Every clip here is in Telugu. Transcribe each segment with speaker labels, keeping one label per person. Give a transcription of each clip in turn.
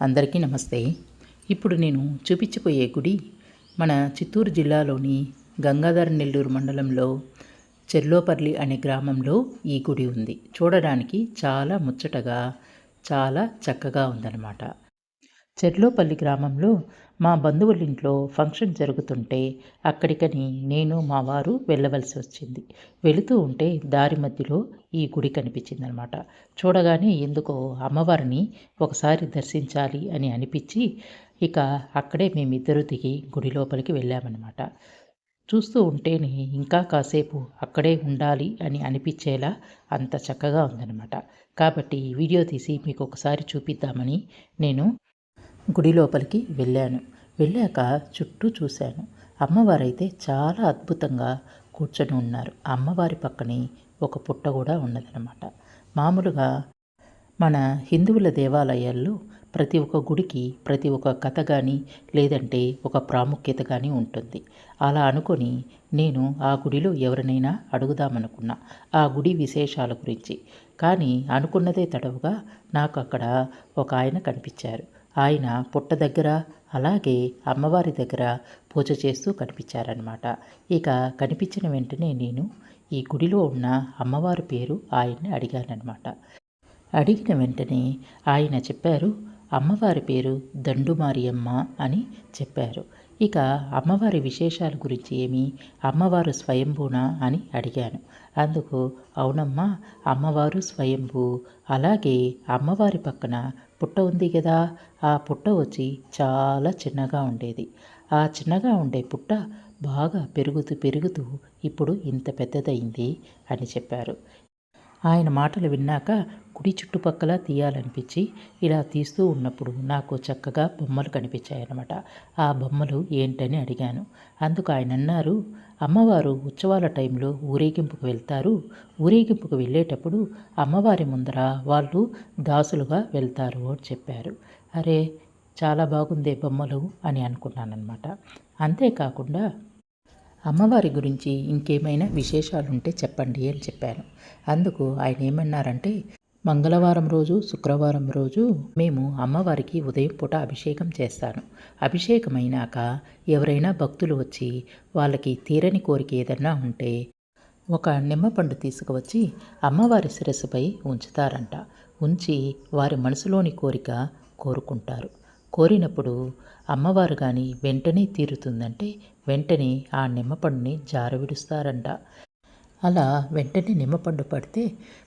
Speaker 1: అందరికీ నమస్తే. ఇప్పుడు నేను చూపించబోయే గుడి మన చిత్తూరు జిల్లాలోని గంగాధర నెల్లూరు మండలంలో చెర్లోపల్లి అనే గ్రామంలో ఈ గుడి ఉంది. చూడడానికి చాలా ముచ్చటగా చాలా చక్కగా ఉందన్నమాట. చెర్లోపల్లి గ్రామంలో మా బంధువులింట్లో ఫంక్షన్ జరుగుతుంటే అక్కడికని నేను మా వారు వెళ్ళవలసి వచ్చింది. వెళుతూ ఉంటే దారి మధ్యలో ఈ గుడి కనిపించిందనమాట. చూడగానే ఎందుకో అమ్మవారిని ఒకసారి దర్శించాలి అని అనిపించి ఇక అక్కడే మేమిద్దరూ దిగి గుడి లోపలికి వెళ్ళామన్నమాట చూస్తూ ఉంటేనే ఇంకా కాసేపు అక్కడే ఉండాలి అని అనిపించేలా అంత చక్కగా ఉందన్నమాట కాబట్టి వీడియో తీసి మీకు ఒకసారి చూపిద్దామని నేను గుడి లోపలికి వెళ్ళాను. వెళ్ళాక చుట్టూ చూశాను. అమ్మవారైతే చాలా అద్భుతంగా కూర్చొని ఉన్నారు. అమ్మవారి పక్కనే ఒక పుట్ట కూడా ఉన్నదనమాట మామూలుగా మన హిందువుల దేవాలయాల్లో ప్రతి ఒక్క గుడికి ప్రతి ఒక్క కథ కానీ లేదంటే ఒక ప్రాముఖ్యత కానీ ఉంటుంది. అలా అనుకొని నేను ఆ గుడిలో ఎవరినైనా అడుగుదామనుకున్నా ఆ గుడి విశేషాల గురించి. కానీ అనుకున్నదే తడవుగా నాకు అక్కడ ఒక ఆయన కనిపించారు. ఆయన పుట్ట దగ్గర అలాగే అమ్మవారి దగ్గర పూజ చేస్తూ కనిపించారనమాట ఇక కనిపించిన వెంటనే నేను ఈ గుడిలో ఉన్న అమ్మవారి పేరు ఆయన్ని అడిగానమాట అడిగిన వెంటనే ఆయన చెప్పారు అమ్మవారి పేరు దండుమారియమ్మ అని చెప్పారు. ఇక అమ్మవారి విశేషాల గురించి ఏమి అమ్మవారు స్వయంభూనా అని అడిగాను. అందుకు అవునమ్మా అమ్మవారు స్వయంభూ అలాగే అమ్మవారి పక్కన పుట్ట ఉంది కదా ఆ పుట్ట వచ్చి చాలా చిన్నగా ఉండేది. ఆ చిన్నగా ఉండే పుట్ట బాగా పెరుగుతూ పెరుగుతూ ఇప్పుడు ఇంత పెద్దదైంది అని చెప్పారు. ఆయన మాటలు విన్నాక కుడి చుట్టుపక్కల తీయాలనిపించి ఇలా తీస్తూ ఉన్నప్పుడు నాకు చక్కగా బొమ్మలు కనిపించాయన్నమాట. ఆ బొమ్మలు ఏంటని అడిగాను. అందుకు ఆయన అన్నారు అమ్మవారు ఉత్సవాల టైంలో ఊరేగింపుకు వెళ్తారు. ఊరేగింపుకు వెళ్ళేటప్పుడు అమ్మవారి ముందర వాళ్ళు దాసులుగా వెళ్తారు అని చెప్పారు. అరే చాలా బాగుందే బొమ్మలు అని అనుకున్నానమాట అంతేకాకుండా అమ్మవారి గురించి ఇంకేమైనా విశేషాలు ఉంటే చెప్పండి అని చెప్పాను. అందుకు ఆయన ఏమన్నారంటే మంగళవారం రోజు శుక్రవారం రోజు మేము అమ్మవారికి ఉదయం పూట అభిషేకం చేస్తాను. అభిషేకం అయినాక ఎవరైనా భక్తులు వచ్చి వాళ్ళకి తీరని కోరిక ఏదన్నా ఉంటే ఒక నిమ్మపండు తీసుకువచ్చి అమ్మవారి శిరస్సుపై ఉంచుతారంట. ఉంచి వారి మనసులోని కోరిక కోరుకుంటారు. కోరినప్పుడు అమ్మవారు కానీ వెంటనే తీరుతుందంటే వెంటనే ఆ నిమ్మపండుని జారవిడుస్తారంట. అలా వెంటనే నిమ్మపండు పడితే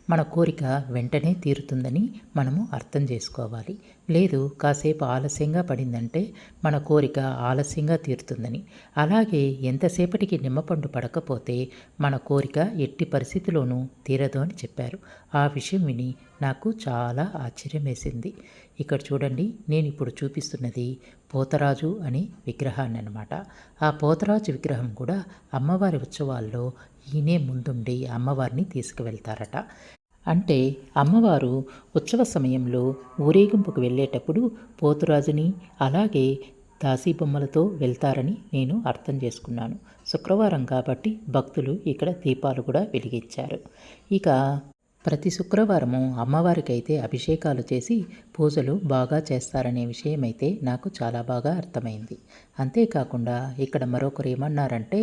Speaker 1: మన కోరిక వెంటనే తీరుతుందని మనము అర్థం చేసుకోవాలి. లేదు కాసేపు ఆలస్యంగా పడిందంటే మన కోరిక ఆలస్యంగా తీరుతుందని. అలాగే ఎంతసేపటికి నిమ్మపండు పడకపోతే మన కోరిక ఎట్టి పరిస్థితిలోనూ తీరదు అని చెప్పారు. ఆ విషయం విని నాకు చాలా ఆశ్చర్యం వేసింది ఇక్కడ చూడండి నేను ఇప్పుడు చూపిస్తున్నది పోతరాజు అనే విగ్రహాన్ని అనమాట ఆ పోతరాజు విగ్రహం కూడా అమ్మవారి ఉత్సవాల్లో ఈయనే ముందుండి అమ్మవారిని తీసుకువెళ్తారట. అంటే అమ్మవారు ఉత్సవ సమయంలో ఊరేగింపుకు వెళ్ళేటప్పుడు పోతురాజుని అలాగే దాసీ బొమ్మలతో వెళ్తారని నేను అర్థం చేసుకున్నాను. శుక్రవారం కాబట్టి భక్తులు ఇక్కడ దీపాలు కూడా వెలిగించారు. ఇక ప్రతి శుక్రవారము అమ్మవారికైతే అభిషేకాలు చేసి పూజలు బాగా చేస్తారనే విషయం అయితే నాకు చాలా బాగా అర్థమైంది. అంతేకాకుండా ఇక్కడ మరొకరు ఏమన్నారంటే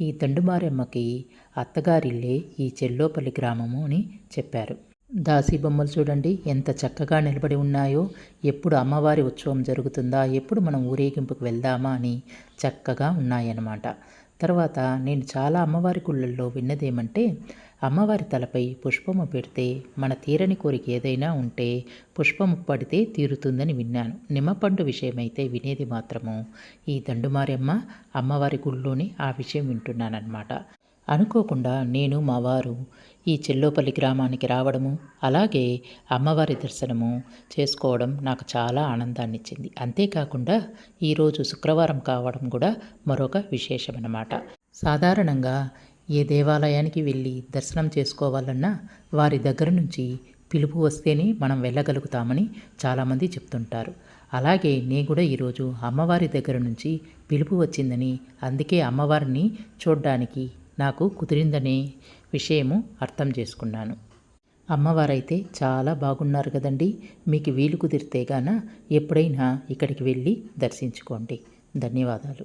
Speaker 1: ఈ తండుమారెమ్మకి అత్తగారిల్లే ఈ చెల్లోపల్లి గ్రామము అని చెప్పారు. దాసి బొమ్మలు చూడండి ఎంత చక్కగా నిలబడి ఉన్నాయో ఎప్పుడు అమ్మవారి ఉత్సవం జరుగుతుందా ఎప్పుడు మనం ఊరేగింపుకు వెళ్దామా అని చక్కగా ఉన్నాయన్నమాట. తర్వాత నేను చాలా అమ్మవారి గుళ్ళల్లో విన్నదేమంటే అమ్మవారి తలపై పుష్పము పెడితే మన తీరని కోరిక ఏదైనా ఉంటే పుష్పము పడితే తీరుతుందని విన్నాను. నిమ్మపండు విషయమైతే వినేది మాత్రము. ఈ దండుమారమ్మ అమ్మవారి గుళ్ళోనే ఆ విషయం వింటున్నానన్నమాట. అనుకోకుండా నేను మా వారు ఈ చెల్లోపల్లి గ్రామానికి రావడము అలాగే అమ్మవారి దర్శనము చేసుకోవడం నాకు చాలా ఆనందాన్ని ఇచ్చింది అంతేకాకుండా ఈరోజు శుక్రవారం కావడం కూడా మరొక విశేషమన్నమాట. సాధారణంగా ఏ దేవాలయానికి వెళ్ళి దర్శనం చేసుకోవాలన్నా వారి దగ్గర నుంచి పిలుపు వస్తేనే మనం వెళ్ళగలుగుతామని చాలామంది చెప్తుంటారు. అలాగే నేను కూడా ఈరోజు అమ్మవారి దగ్గర నుంచి పిలుపు వచ్చిందని అందుకే అమ్మవారిని చూడ్డానికి నాకు కుదిరిందనే విషయము అర్థం చేసుకున్నాను. అమ్మవారైతే చాలా బాగున్నారు కదండి. మీకు వీలు కుదిరితే గాన ఎప్పుడైనా ఇక్కడికి వెళ్ళి దర్శించుకోండి. ధన్యవాదాలు.